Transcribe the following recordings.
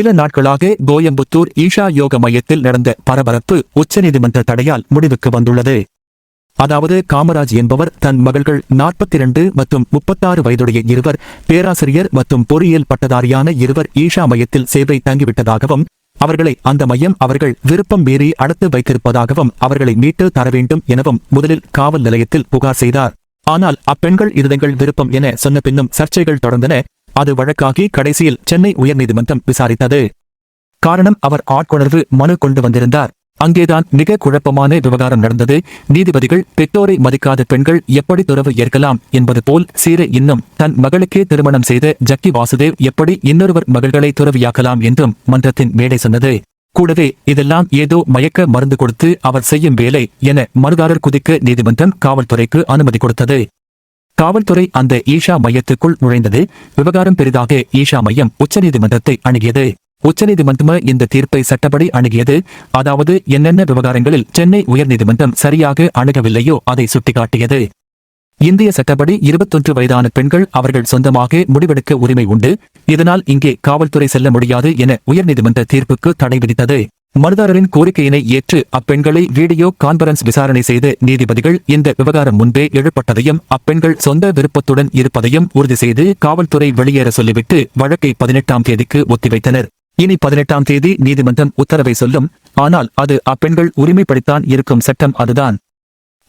சில நாட்களாக கோயம்புத்தூர் ஈஷா யோக மையத்தில் நடந்த பரபரப்பு உச்சநீதிமன்ற தடையால் முடிவுக்கு வந்துள்ளது. அதாவது காமராஜ் என்பவர் தன் மகள்கள் 42 மற்றும் முப்பத்தாறு வயதுடைய இருவர் பேராசிரியர் மற்றும் பொறியியல் பட்டதாரியான இருவர் ஈஷா மையத்தில் சேவை தங்கிவிட்டதாகவும் அவர்களை அந்த மையம் அவர்கள் விருப்பம் மீறி அடுத்து வைத்திருப்பதாகவும் அவர்களை மீட்டு தர வேண்டும் எனவும் முதலில் காவல் நிலையத்தில் புகார் செய்தார். ஆனால் அப்பெண்கள் இருதங்கள் விருப்பம் என சொன்ன பின்னும் சர்ச்சைகள் தொடர்ந்தன. அது வழக்காகி கடைசியில் சென்னை உயர்நீதிமன்றம் விசாரித்தது. காரணம் அவர் ஆட்கொணர்வு மனு கொண்டு வந்திருந்தார். அங்கேதான் மிக குழப்பமான விவகாரம் நடந்தது. நீதிபதிகள் பெற்றோரை மதிக்காத பெண்கள் எப்படி துறவு ஏற்கலாம் என்பது போல் சீரை இன்னும் தன் மகளுக்கே திருமணம் செய்த ஜக்கி வாசுதேவ் எப்படி இன்னொருவர் மகள்களை துறவியாக்கலாம் என்றும் மன்றத்தின் மேடை சொன்னது. கூடவே இதெல்லாம் ஏதோ மயக்க மருந்து கொடுத்து அவர் செய்யும் வேலை என மனுதாரர் குதிக்க நீதிமன்றம் காவல்துறைக்கு அனுமதி கொடுத்தது. காவல்துறை அந்த ஈஷா மையத்துக்குள் நுழைந்தது. விவகாரம் பெரிதாக ஈஷா மையம் உச்சநீதிமன்றத்தை அணுகியது. உச்சநீதிமன்றம் இந்த தீர்ப்பை சட்டப்படி அணுகியது. அதாவது என்னென்ன விவகாரங்களில் சென்னை உயர்நீதிமன்றம் சரியாக அணுகவில்லையோ அதை சுட்டிக்காட்டியது. இந்திய சட்டப்படி இருபத்தொன்று வயதான பெண்கள் அவர்கள் சொந்தமாக முடிவெடுக்க உரிமை உண்டு. இதனால் இங்கே காவல்துறை செல்ல முடியாது என உயர்நீதிமன்ற தீர்ப்புக்கு தடை விதித்தது. மனுதாரரின் கோரிக்கையினை ஏற்று அப்பெண்களை வீடியோ கான்பரன்ஸ் விசாரணை செய்த நீதிபதிகள் இந்த விவகாரம் முன்பே எழுப்பட்டதையும் அப்பெண்கள் சொந்த விருப்பத்துடன் இருப்பதையும் உறுதி செய்து காவல்துறை வெளியேற சொல்லிவிட்டு வழக்கை பதினெட்டாம் தேதிக்கு ஒத்திவைத்தனர். இனி பதினெட்டாம் தேதி நீதிமன்றம் உத்தரவை சொல்லும். ஆனால் அது அப்பெண்கள் உரிமைப்படித்தான் இருக்கும் சட்டம் அதுதான்.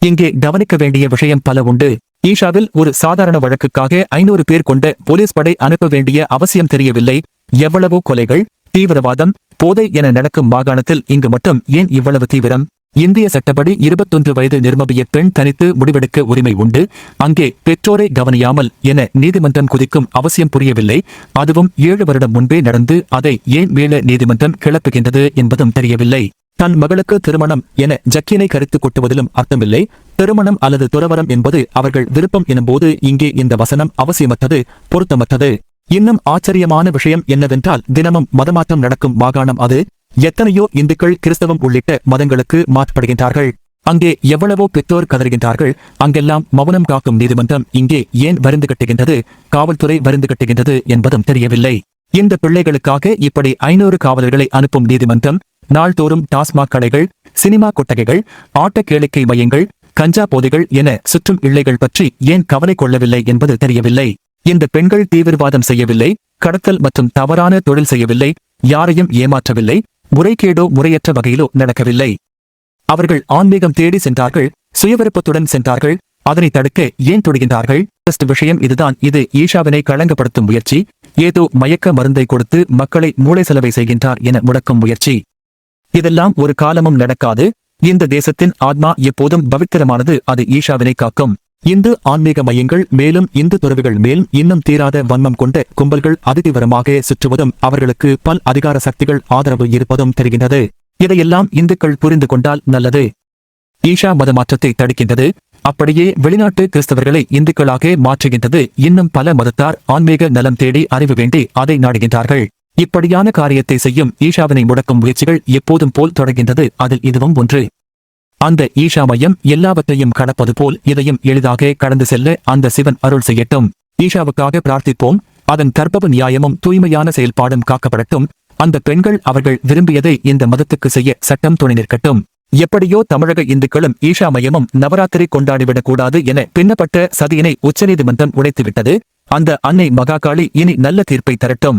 இங்கே கவனிக்க வேண்டிய விஷயம் பல உண்டு. ஈஷாவில் ஒரு சாதாரண வழக்குக்காக ஐநூறு பேர் கொண்ட போலீஸ் படை அனுப்ப வேண்டிய அவசியம் தெரியவில்லை. எவ்வளவோ கொலைகள் தீவிரவாதம் போதை என நடக்கும் மாகாணத்தில் இங்கு மட்டும் ஏன் இவ்வளவு தீவிரம்? இந்திய சட்டப்படி இருபத்தொன்று வயது நிர்மபிய பெண் தனித்து முடிவெடுக்க உரிமை உண்டு. அங்கே பெற்றோரை கவனியாமல் என நீதிமன்றம் குதிக்கும் அவசியம் புரியவில்லை. அதுவும் ஏழு வருடம் முன்பே நடந்து அதை ஏன் மேல நீதிமன்றம் கிளப்புகின்றது என்பதும் தெரியவில்லை. தன் மகளுக்கு திருமணம் என ஜக்கினை கருத்து கொட்டுவதிலும் அர்த்தமில்லை. திருமணம் அல்லது துறவரம் என்பது அவர்கள் விருப்பம் எனும்போது இங்கே இந்த வசனம் அவசியமற்றது பொருத்தமற்றது. இன்னும் ஆச்சரியமான விஷயம் என்னவென்றால் தினமும் மதமாற்றம் நடக்கும் மாகாணம் அது எத்தனையோ இந்துக்கள் கிறிஸ்தவம் உள்ளிட்ட மதங்களுக்கு மாற்றப்படுகின்றார்கள். அங்கே எவ்வளவோ பெற்றோர் கதறுகின்றார்கள். அங்கெல்லாம் மௌனம் காக்கும் நீதிமன்றம் இங்கே ஏன் வருந்து கட்டுகின்றது? காவல்துறை வருந்து கட்டுகின்றது என்பதும் தெரியவில்லை. இந்த பிள்ளைகளுக்காக இப்படி ஐநூறு காவலர்களை அனுப்பும் நீதிமன்றம் நாள்தோறும் டாஸ்மாக் கடைகள் சினிமா கொட்டகைகள் ஆட்ட கேளிக்கை மையங்கள் கஞ்சா போதைகள் என சுற்றும் இல்லைகள் பற்றி ஏன் கவலை கொள்ளவில்லை என்பது தெரியவில்லை. இந்த பெண்கள் தீவிரவாதம் செய்யவில்லை கடத்தல் மற்றும் தவறான தொழில் செய்யவில்லை யாரையும் ஏமாற்றவில்லை முறைகேடோ முறையற்ற வகையிலோ நடக்கவில்லை. அவர்கள் ஆன்மீகம் தேடி சென்றார்கள் சுயவிருப்பத்துடன் சென்றார்கள் அதனை தடுக்க ஏன் தொடுகின்றார்கள் ஃபர்ஸ்ட் விஷயம் இதுதான் இது ஈஷாவினை களங்கப்படுத்தும் முயற்சி ஏதோ மயக்க மருந்தை கொடுத்து மக்களை மூளை செலவை செய்கின்றார் என முடக்கும் முயற்சி. இதெல்லாம் ஒரு காலமும் நடக்காது இந்த தேசத்தின் ஆத்மா எப்போதும் பவித்திரமானது அது ஈஷாவினை காக்கும். இந்து ஆன்மீக மையங்கள் மேலும் இந்து துறவிகள் மேல் இன்னும் தீராத வன்மம் கொண்ட கும்பல்கள் அதிதீவிரமாக சுற்றுவதும் அவர்களுக்கு பல் அதிகார சக்திகள் ஆதரவு இருப்பதும் தெரிகின்றது. இதையெல்லாம் இந்துக்கள் புரிந்து கொண்டால் நல்லது. ஈஷா மதமாற்றத்தை தடுக்கின்றது. அப்படியே வெளிநாட்டு கிறிஸ்தவர்களை இந்துக்களாக மாற்றுகின்றது. இன்னும் பல மதத்தார் ஆன்மீக நலம் தேடி அறிவு வேண்டி அதை நாடுகின்றார்கள். இப்படியான காரியத்தை செய்யும் ஈஷாவினை முடக்கும் முயற்சிகள் எப்போதும் போல் தொடர்கின்றது. அதில் இதுவும் ஒன்று. அந்த ஈஷா மையம் எல்லாவற்றையும் கடப்பது போல் இதையும் எளிதாக கடந்து செல்ல அந்த சிவன் அருள் செய்யட்டும். ஈஷாவுக்காக பிரார்த்திப்போம். அதன் கற்பவ நியாயமும் தூய்மையான செயல்பாடும் காக்கப்படட்டும். அந்த பெண்கள் அவர்கள் விரும்பியதை இந்த மதத்துக்கு செய்ய சட்டம் துணை நிற்கட்டும். எப்படியோ தமிழக இந்துக்களும் ஈஷா மையமும் நவராத்திரி கொண்டாடிவிடக் கூடாது என பின்னப்பட்ட சதியினை உச்சநீதிமன்றம் உடைத்துவிட்டது. அந்த அன்னை மகாகாளி இனி நல்ல தீர்ப்பை தரட்டும்.